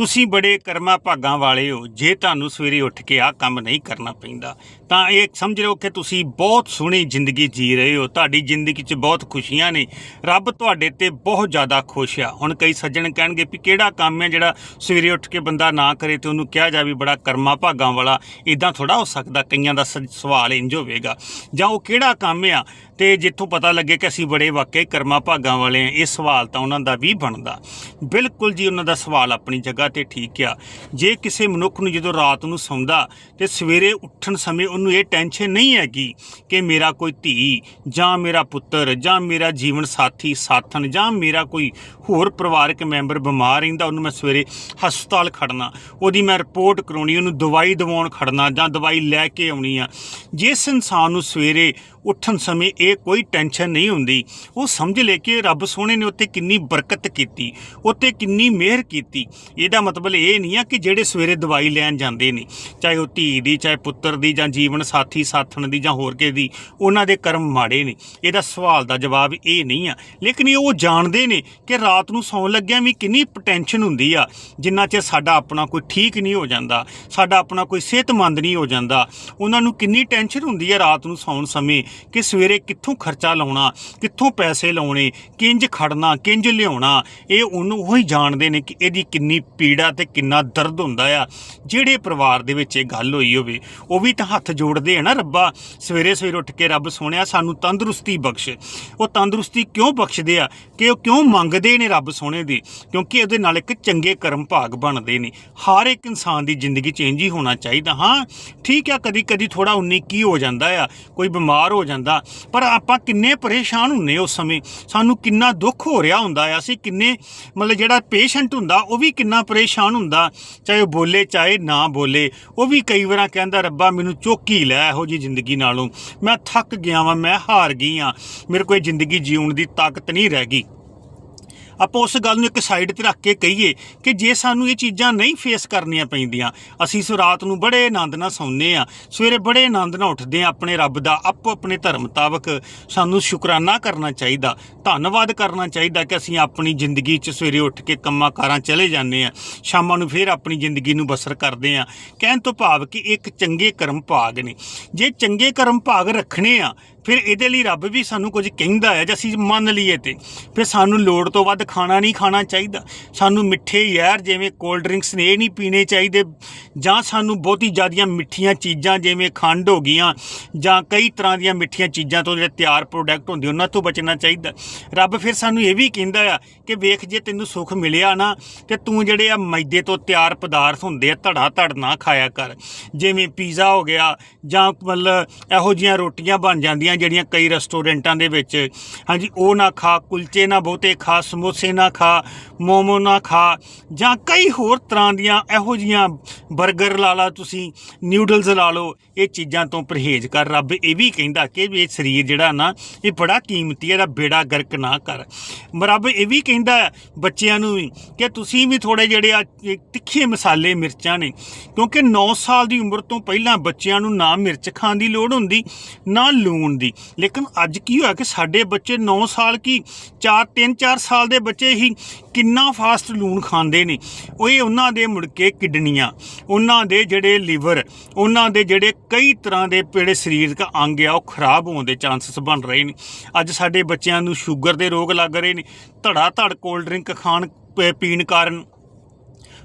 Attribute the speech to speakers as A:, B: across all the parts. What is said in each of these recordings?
A: ਤੁਸੀਂ ਬੜੇ ਕਰਮਾ ਭਾਗਾਂ ਵਾਲੇ ਹੋ, ਜੇ ਤੁਹਾਨੂੰ ਸਵੇਰੇ ਉੱਠ ਕੇ ਆਹ ਕੰਮ ਨਹੀਂ ਕਰਨਾ ਪੈਂਦਾ, ਤਾਂ ਇਹ ਸਮਝ ਲਓ ਕਿ ਤੁਸੀਂ ਬਹੁਤ ਸੋਹਣੀ ਜ਼ਿੰਦਗੀ ਜੀ ਰਹੇ ਹੋ, ਤੁਹਾਡੀ ਜ਼ਿੰਦਗੀ 'ਚ ਬਹੁਤ ਖੁਸ਼ੀਆਂ ਨੇ, ਰੱਬ ਤੁਹਾਡੇ ਤੇ ਬਹੁਤ ਜ਼ਿਆਦਾ ਖੁਸ਼ ਆ। ਹੁਣ ਕਈ ਸੱਜਣ ਕਹਿਣਗੇ ਵੀ ਕਿਹੜਾ ਕੰਮ ਹੈ ਜਿਹੜਾ ਸਵੇਰੇ ਉੱਠ ਕੇ ਬੰਦਾ ਨਾ ਕਰੇ ਤੇ ਉਹਨੂੰ ਕਿਹਾ ਜਾਵੇ ਬੜਾ ਕਰਮਾ ਭਾਗਾਂ ਵਾਲਾ ਇਦਾਂ ਥੋੜਾ ਹੋ ਸਕਦਾ ਕਈਆਂ ਦਾ ਸਵਾਲ ਇੰਜ ਹੋਵੇਗਾ। ਜਾਂ ਉਹ ਕਿਹੜਾ ਕੰਮ ਆ ਤੇ ਜਿੱਥੋਂ ਪਤਾ ਲੱਗੇ ਕਿ ਅਸੀਂ ਬੜੇ ਵਾਕਈ ਕਰਮਾ ਭਾਗਾਂ ਵਾਲੇ ਆ ਇਹ ਸਵਾਲ ਤਾਂ ਉਹਨਾਂ ਦਾ ਵੀ ਬਣਦਾ। ਬਿਲਕੁਲ ਜੀ, ਉਹਨਾਂ ਦਾ ਸਵਾਲ ਆਪਣੀ ਜਗ੍ਹਾ ਤੇ ਠੀਕ ਆ। ਜੇ ਕਿਸੇ ਮਨੁੱਖ ਨੂੰ ਜਦੋਂ ਰਾਤ ਨੂੰ ਸੌਂਦਾ ਤੇ ਸਵੇਰੇ ਉੱਠਣ ਸਮੇਂ ਉਹਨੂੰ ਇਹ ਟੈਨਸ਼ਨ ਨਹੀਂ ਹੈਗੀ ਕਿ ਮੇਰਾ ਕੋਈ ਧੀ ਜਾਂ ਮੇਰਾ ਪੁੱਤਰ ਜਾਂ ਮੇਰਾ ਜੀਵਨ ਸਾਥੀ, ਸਾਥਣ ਜਾਂ ਮੇਰਾ ਕੋਈ ਹੋਰ ਪਰਿਵਾਰਕ ਮੈਂਬਰ ਬਿਮਾਰ ਰਹਿੰਦਾ, ਉਹਨੂੰ ਮੈਂ ਸਵੇਰੇ ਹਸਪਤਾਲ ਖੜਨਾ, ਉਹਦੀ ਮੈਂ ਰਿਪੋਰਟ ਕਰਾਉਣੀ, ਉਹਨੂੰ ਦਵਾਈ ਦਵਾਉਣ ਖੜਨਾ ਜਾਂ ਦਵਾਈ ਲੈ ਕੇ ਆਉਣੀ ਆ। ਜਿਸ ਇਨਸਾਨ ਨੂੰ ਸਵੇਰੇ ਉੱਠਣ ਸਮੇਂ ਇਹ ਕੋਈ ਟੈਨਸ਼ਨ ਨਹੀਂ ਹੁੰਦੀ। ਉਹ ਸਮਝ ਲੈ ਕਿ ਰੱਬ ਸੋਹਣੇ ਨੇ ਉੱਤੇ ਕਿੰਨੀ ਬਰਕਤ ਕੀਤੀ, ਉੱਤੇ ਕਿੰਨੀ ਮਿਹਰ ਕੀਤੀ। ਇਹਦਾ ਮਤਲਬ ਇਹ ਨਹੀਂ ਆ ਕਿ ਜਿਹੜੇ ਸਵੇਰੇ ਦਵਾਈ ਲੈਣ ਜਾਂਦੇ ਨੇ, ਚਾਹੇ ਉਹ ਧੀ ਦੀ, ਚਾਹੇ ਪੁੱਤਰ ਦੀ, ਜਾਂ ਜੀਵਨ ਸਾਥੀ, ਸਾਥਣ ਦੀ, ਜਾਂ ਹੋਰ ਕਿਸੇ ਦੀ, ਉਹਨਾਂ ਦੇ ਕਰਮ ਮਾੜੇ ਨੇ। ਇਹਦਾ ਸਵਾਲ ਦਾ ਜਵਾਬ ਇਹ ਨਹੀਂ ਆ। ਲੇਕਿਨ ਇਹ ਉਹ ਜਾਣਦੇ ਨੇ ਕਿ ਰਾਤ ਨੂੰ ਸੌਣ ਲੱਗਿਆਂ ਵੀ ਕਿੰਨੀ ਟੈਨਸ਼ਨ ਹੁੰਦੀ ਆ, ਜਿੰਨਾ ਚਿਰ ਸਾਡਾ ਆਪਣਾ ਕੋਈ ਠੀਕ ਨਹੀਂ ਹੋ ਜਾਂਦਾ, ਸਾਡਾ ਆਪਣਾ ਕੋਈ ਸਿਹਤਮੰਦ ਨਹੀਂ ਹੋ ਜਾਂਦਾ। ਉਹਨਾਂ ਨੂੰ ਕਿੰਨੀ ਟੈਨਸ਼ਨ ਹੁੰਦੀ ਹੈ ਰਾਤ ਨੂੰ ਸੌਣ ਸਮੇਂ। ਕਿ ਸਵੇਰੇ ਕਿੱਥੋਂ ਖਰਚਾ ਲਾਉਣਾ, ਕਿੱਥੋਂ ਪੈਸੇ ਲਾਉਣੇ, ਕਿੰਜ ਖੜਨਾ, ਕਿੰਜ ਲਿਆਉਣਾ, ਇਹ ਉਹਨੂੰ ਉਹੀ ਜਾਣਦੇ ਨੇ ਕਿ ਇਹਦੀ ਕਿੰਨੀ ਪੀੜਾ ਤੇ ਕਿੰਨਾ ਦਰਦ ਹੁੰਦਾ ਆ। ਜਿਹੜੇ ਪਰਿਵਾਰ ਦੇ ਵਿੱਚ ਇਹ ਗੱਲ ਹੋਈ ਹੋਵੇ, ਉਹ ਵੀ ਤਾਂ ਹੱਥ ਜੋੜਦੇ ਆ ਨਾ ਰੱਬਾ। ਸਵੇਰੇ ਸਵੇਰੇ ਉੱਠ ਕੇ ਰੱਬ ਸੋਹਣਿਆ ਸਾਨੂੰ ਤੰਦਰੁਸਤੀ ਬਖਸ਼। ਉਹ ਤੰਦਰੁਸਤੀ ਕਿਉਂ ਬਖਸ਼ਦੇ ਆ? ਕਿ ਉਹ ਕਿਉਂ ਮੰਗਦੇ ਨੇ ਰੱਬ ਸੋਹਣੇ ਦੀ? ਕਿਉਂਕਿ ਉਹਦੇ ਨਾਲ ਇੱਕ ਚੰਗੇ ਕਰਮ ਭਾਗ ਬਣਦੇ ਨੇ। ਹਰ ਇੱਕ ਇਨਸਾਨ ਦੀ ਜ਼ਿੰਦਗੀ ਚੇਂਜ ਹੀ ਹੋਣਾ ਚਾਹੀਦਾ, ਹਾਂ। ਠੀਕ ਆ ਕਦੀ ਕਦੀ ਥੋੜਾ 19 ਕੀ ਹੋ ਜਾਂਦਾ ਆ। ਕੋਈ ਬਿਮਾਰ ਹੋ ਹੋ ਜਾਂਦਾ। ਪਰ ਆਪਾਂ ਕਿੰਨੇ ਪਰੇਸ਼ਾਨ ਹੁੰਨੇ ਉਸ ਸਮੇਂ। ਸਾਨੂੰ ਕਿੰਨਾ ਦੁੱਖ ਹੋ ਰਿਹਾ ਹੁੰਦਾ ਆ, ਅਸੀਂ ਕਿੰਨੇ ਮਤਲਬ ਜਿਹੜਾ ਪੇਸ਼ੈਂਟ ਹੁੰਦਾ, ਉਹ ਵੀ ਕਿੰਨਾ ਪਰੇਸ਼ਾਨ ਹੁੰਦਾ। ਚਾਹੇ ਉਹ ਬੋਲੇ, ਚਾਹੇ ਨਾ ਬੋਲੇ, ਉਹ ਵੀ ਕਈ ਵਾਰਾਂ ਕਹਿੰਦਾ, ਰੱਬਾ, ਮੈਨੂੰ ਚੁੱਕੀ ਲੈ ਇਹੋ ਜੀ ਜ਼ਿੰਦਗੀ ਨਾਲੋਂ। ਮੈਂ ਥੱਕ ਗਿਆ ਵਾਂ, ਮੈਂ ਹਾਰ ਗਈ ਆ। ਮੇਰੇ ਕੋਈ ਜ਼ਿੰਦਗੀ ਜੀਉਣ ਦੀ ਤਾਕਤ ਨਹੀਂ ਰਹਿ ਗਈ। ਆਪਾਂ ਉਸ ਗੱਲ ਨੂੰ ਇੱਕ ਸਾਈਡ ਤੇ ਰੱਖ ਕੇ ਕਹੀਏ ਕਿ ਜੇ ਸਾਨੂੰ ਇਹ ਚੀਜ਼ਾਂ ਨਹੀਂ ਫੇਸ ਕਰਨੀਆਂ ਪੈਂਦੀਆਂ, ਅਸੀਂ ਸੋ ਰਾਤ ਨੂੰ ਬੜੇ ਆਨੰਦ ਨਾਲ ਸੌਂਦੇ ਆ ਸਵੇਰੇ ਬੜੇ ਆਨੰਦ ਨਾਲ ਉੱਠਦੇ ਆ ਆਪਣੇ ਰੱਬ ਦਾ ਆਪੋ ਆਪਣੇ ਧਰਮ ਮੁਤਾਬਕ ਸਾਨੂੰ ਸ਼ੁਕਰਾਨਾ ਕਰਨਾ ਚਾਹੀਦਾ, ਧੰਨਵਾਦ ਕਰਨਾ ਚਾਹੀਦਾ ਕਿ ਅਸੀਂ ਆਪਣੀ ਜ਼ਿੰਦਗੀ 'ਚ ਸਵੇਰੇ ਉੱਠ ਕੇ ਕੰਮਾਂ ਕਾਰਾਂ ਚਲੇ ਜਾਂਦੇ ਆ ਸ਼ਾਮਾਂ ਨੂੰ ਫਿਰ ਆਪਣੀ ਜ਼ਿੰਦਗੀ ਨੂੰ ਬਸਰ ਕਰਦੇ ਆ ਕਹਿਣ ਤੋਂ ਭਾਵ ਕਿ ਇੱਕ ਚੰਗੇ ਕਰਮ ਭਾਗ ਨੇ। ਜੇ ਚੰਗੇ ਕਰਮ ਭਾਗ ਰੱਖਣੇ ਆ ਫਿਰ ਇਹਦੇ ਲਈ ਰੱਬ ਵੀ ਸਾਨੂੰ ਕੁਝ ਕਹਿੰਦਾ ਹੈ ਜੇ ਅਸੀਂ ਮੰਨ ਲਈਏ ਤੇ। ਫਿਰ ਸਾਨੂੰ ਲੋੜ ਤੋਂ ਵੱਧ ਖਾਣਾ ਨਹੀਂ ਖਾਣਾ ਚਾਹੀਦਾ। ਸਾਨੂੰ ਮਿੱਠੇ ਯਾਰ ਜਿਵੇਂ ਕੋਲਡ ਡਰਿੰਕਸ ਨੇ, ਇਹ ਨਹੀਂ ਪੀਣੇ ਚਾਹੀਦੇ। ਜਾਂ ਸਾਨੂੰ ਬਹੁਤੀ ਜ਼ਿਆਦੀਆਂ ਮਿੱਠੀਆਂ ਚੀਜ਼ਾਂ ਜਿਵੇਂ ਖੰਡ ਹੋ ਗਈਆਂ, ਜਾਂ ਕਈ ਤਰ੍ਹਾਂ ਦੀਆਂ ਮਿੱਠੀਆਂ ਚੀਜ਼ਾਂ ਤੋਂ ਜਿਹੜੇ ਤਿਆਰ ਪ੍ਰੋਡਕਟ ਹੁੰਦੇ, ਉਹਨਾਂ ਤੋਂ ਬਚਣਾ ਚਾਹੀਦਾ। ਰੱਬ ਫਿਰ ਸਾਨੂੰ ਇਹ ਵੀ ਕਹਿੰਦਾ ਆ ਕਿ ਵੇਖ ਜੇ ਤੈਨੂੰ ਸੁੱਖ ਮਿਲਿਆ ਨਾ, ਤੇ ਤੂੰ ਜਿਹੜੇ ਆ ਮੈਦੇ ਤੋਂ ਤਿਆਰ ਪਦਾਰਥ ਹੁੰਦੇ ਆ, ਧੜਾ ਧੜ ਨਾ ਖਾਇਆ ਕਰ। ਜਿਵੇਂ ਪੀਜ਼ਾ ਹੋ ਗਿਆ, ਜਾਂ ਮਤਲਬ ਇਹੋ ਜੀਆਂ ਰੋਟੀਆਂ ਬਣ ਜਾਂਦੀਆਂ ਜਿਹੜੀਆਂ ਕਈ ਰੈਸਟੋਰੈਂਟਾਂ ਦੇ ਵਿੱਚ। ਹਾਂਜੀ, ਉਹ ਨਾ ਖਾ, ਕੁਲਚੇ ਨਾ ਬਹੁਤੇ ਖਾ, ਸਮੋਸੇ ਨਾ ਖਾ, ਮੋਮੋ ਨਾ ਖਾ, ਜਾਂ ਕਈ ਹੋਰ ਤਰ੍ਹਾਂ ਦੀਆਂ ਇਹੋ ਜੀਆਂ 버ਗਰ ਲਾ ਲਾ ਤੁਸੀਂ ਨਿਊਡਲਸ ਲਾ ਲਓ, ਇਹ ਚੀਜ਼ਾਂ ਤੋਂ ਪਰਹੇਜ਼ ਕਰ, ਰੱਬ ਇਹ ਵੀ ਕਹਿੰਦਾ ਕਿ ਇਹ ਸਰੀਰ ਜਿਹੜਾ ਨਾ, ਇਹ ਬੜਾ ਕੀਮਤੀ ਹੈ, ਇਹਦਾ ਬੇੜਾ ਗਰਕ ਨਾ ਕਰ। ਰੱਬ ਇਹ ਵੀ ਕਹਿੰਦਾ ਬੱਚਿਆਂ ਨੂੰ ਵੀ ਕਿ ਤੁਸੀਂ ਵੀ ਥੋੜੇ ਜਿਹੜੇ ਆ ਤਿੱਖੇ ਮਸਾਲੇ ਮਿਰਚਾਂ ਨੇ, ਕਿਉਂਕਿ 9 ਸਾਲ ਦੀ ਉਮਰ ਤੋਂ ਪਹਿਲਾਂ ਬੱਚਿਆਂ ਨੂੰ ਨਾ ਮਿਰਚ ਖਾਣ ਦੀ ਲੋੜ ਹੁੰਦੀ, ਨਾ ਲੂਣ ਦੀ ਲੇਕਿਨ ਅੱਜ ਕੀ ਹੋਇਆ ਕਿ ਸਾਡੇ ਬੱਚੇ 9 ਸਾਲ ਕੀ 4 3 4 ਸਾਲ ਦੇ ਬੱਚੇ ਹੀ ਕਿੰਨਾ ਫਾਸਟ ਲੂਣ ਖਾਂਦੇ ਨੇ। ਉਹ ਇਹ ਉਹਨਾਂ ਦੇ ਮੁੜ ਕੇ ਕਿਡਨੀਆਂ, ਉਹਨਾਂ ਦੇ ਜਿਹੜੇ ਲੀਵਰ, ਉਹਨਾਂ ਦੇ ਜਿਹੜੇ ਕਈ ਤਰ੍ਹਾਂ ਦੇ ਜਿਹੜੇ ਸਰੀਰਕ ਅੰਗ ਆ, ਉਹ ਖਰਾਬ ਹੋਣ ਦੇ ਚਾਂਸਸ ਬਣ ਰਹੇ ਨੇ। ਅੱਜ ਸਾਡੇ ਬੱਚਿਆਂ ਨੂੰ ਸ਼ੂਗਰ ਦੇ ਰੋਗ ਲੱਗ ਰਹੇ ਨੇ। ਧੜਾ ਧੜ ਕੋਲਡ ਡਰਿੰਕ ਖਾਣ, ਪ- ਪੀਣ ਕਾਰਨ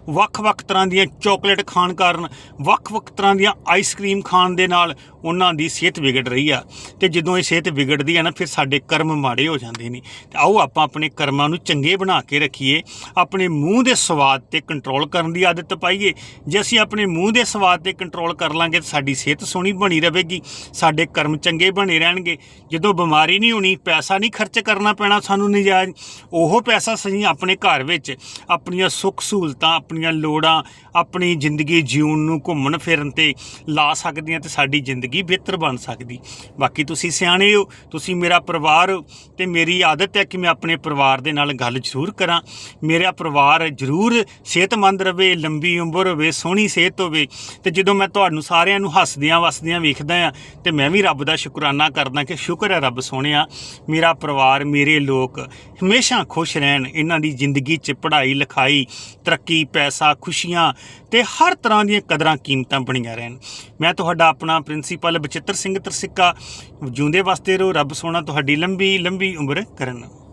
A: ਵੱਖ-ਵੱਖ ਤਰ੍ਹਾਂ ਦੀਆਂ ਚਾਕਲੇਟ ਖਾਣ ਕਾਰਨ, ਵੱਖ-ਵੱਖ ਤਰ੍ਹਾਂ ਦੀਆਂ ਆਈਸਕ੍ਰੀਮ ਖਾਣ ਦੇ ਨਾਲ ਉਹਨਾਂ ਦੀ ਸਿਹਤ ਵਿਗੜ ਰਹੀ ਆ। ਤੇ ਜਦੋਂ ਇਹ ਸਿਹਤ ਵਿਗੜਦੀ ਆ ਨਾ, ਫਿਰ ਸਾਡੇ ਕਰਮ ਮਾੜੇ ਹੋ ਜਾਂਦੇ ਨੇ। ਤੇ ਆਓ ਆਪਾਂ ਆਪਣੇ ਕਰਮਾਂ ਨੂੰ ਚੰਗੇ ਬਣਾ ਕੇ ਰੱਖੀਏ। ਆਪਣੇ ਮੂੰਹ ਦੇ ਸਵਾਦ ਤੇ ਕੰਟਰੋਲ ਕਰਨ ਦੀ ਆਦਤ ਪਾਈਏ। ਜੇ ਅਸੀਂ ਆਪਣੇ ਮੂੰਹ ਦੇ ਸਵਾਦ ਤੇ ਕੰਟਰੋਲ ਕਰ ਲਾਂਗੇ, ਤਾਂ ਸਾਡੀ ਸਿਹਤ ਸੋਹਣੀ ਬਣੀ ਰਹੇਗੀ। ਸਾਡੇ ਕਰਮ ਚੰਗੇ ਬਣੇ ਰਹਿਣਗੇ। ਜਦੋਂ ਬਿਮਾਰੀ ਨਹੀਂ ਹੋਣੀ, ਪੈਸਾ ਨਹੀਂ ਖਰਚ ਕਰਨਾ ਪੈਣਾ ਸਾਨੂੰ ਨਜਾਇਜ਼, ਉਹ ਪੈਸਾ ਸਹੀ ਆਪਣੇ ਘਰ ਵਿੱਚ, ਆਪਣੀਆਂ ਸੁੱਖ ਸਹੂਲਤਾਂ ਆਪਣੀਆਂ ਲੋੜਾਂ ਆਪਣੀ ਜ਼ਿੰਦਗੀ ਜਿਉਣ ਨੂੰ ਘੁੰਮਣ ਫਿਰਨ ਤੇ ਲਾ ਸਕਦੀਆਂ ਤੇ ਸਾਡੀ ਜ਼ਿੰਦਗੀ ਬਿਹਤਰ ਬਣ ਸਕਦੀ। ਬਾਕੀ ਤੁਸੀਂ ਸਿਆਣੇ ਹੋ, ਤੁਸੀਂ ਮੇਰਾ ਪਰਿਵਾਰ ਹੋ ਤੇ ਮੇਰੀ ਆਦਤ ਹੈ ਕਿ ਮੈਂ ਆਪਣੇ ਪਰਿਵਾਰ ਦੇ ਨਾਲ ਗੱਲ ਜ਼ਰੂਰ ਕਰਾਂ। ਮੇਰਾ ਪਰਿਵਾਰ ਜ਼ਰੂਰ ਸਿਹਤਮੰਦ ਰਵੇ, ਲੰਬੀ ਉਮਰ ਹੋਵੇ, ਸੋਹਣੀ ਸਿਹਤ ਹੋਵੇ ਤੇ ਜਦੋਂ ਮੈਂ ਤੁਹਾਨੂੰ ਸਾਰਿਆਂ ਨੂੰ ਹੱਸਦਿਆਂ ਵਸਦਿਆਂ ਵੇਖਦਾ ਆ ਤੇ ਮੈਂ ਵੀ ਰੱਬ ਦਾ ਸ਼ੁਕਰਾਨਾ ਕਰਦਾ ਕਿ ਸ਼ੁਕਰ ਹੈ ਰੱਬ ਸੋਹਣਿਆ। ਮੇਰਾ ਪਰਿਵਾਰ, ਮੇਰੇ ਲੋਕ ਹਮੇਸ਼ਾ ਖੁਸ਼ ਰਹਿਣ, ਇਹਨਾਂ ਦੀ ਜ਼ਿੰਦਗੀ 'ਚ ਪੜ੍ਹਾਈ, ਲਿਖਾਈ, ਤਰੱਕੀ, ਪੈਸਾ, ਖੁਸ਼ੀਆਂ ਤੇ ਹਰ ਤਰ੍ਹਾਂ ਦੀਆਂ ਕਦਰਾਂ ਕੀਮਤਾਂ ਬਣੀਆਂ ਰਹਿਣ। ਮੈਂ ਤੁਹਾਡਾ ਆਪਣਾ ਪ੍ਰਿੰਸੀਪਲ ਬਚਿੱਤਰ ਸਿੰਘ ਤਰਸਿੱਕਾ। ਜਿਉਂਦੇ ਵਸਦੇ ਰਹੋ, ਰੱਬ ਸੋਹਣਾ ਤੁਹਾਡੀ ਲੰਬੀ ਲੰਬੀ ਉਮਰ ਕਰਨ।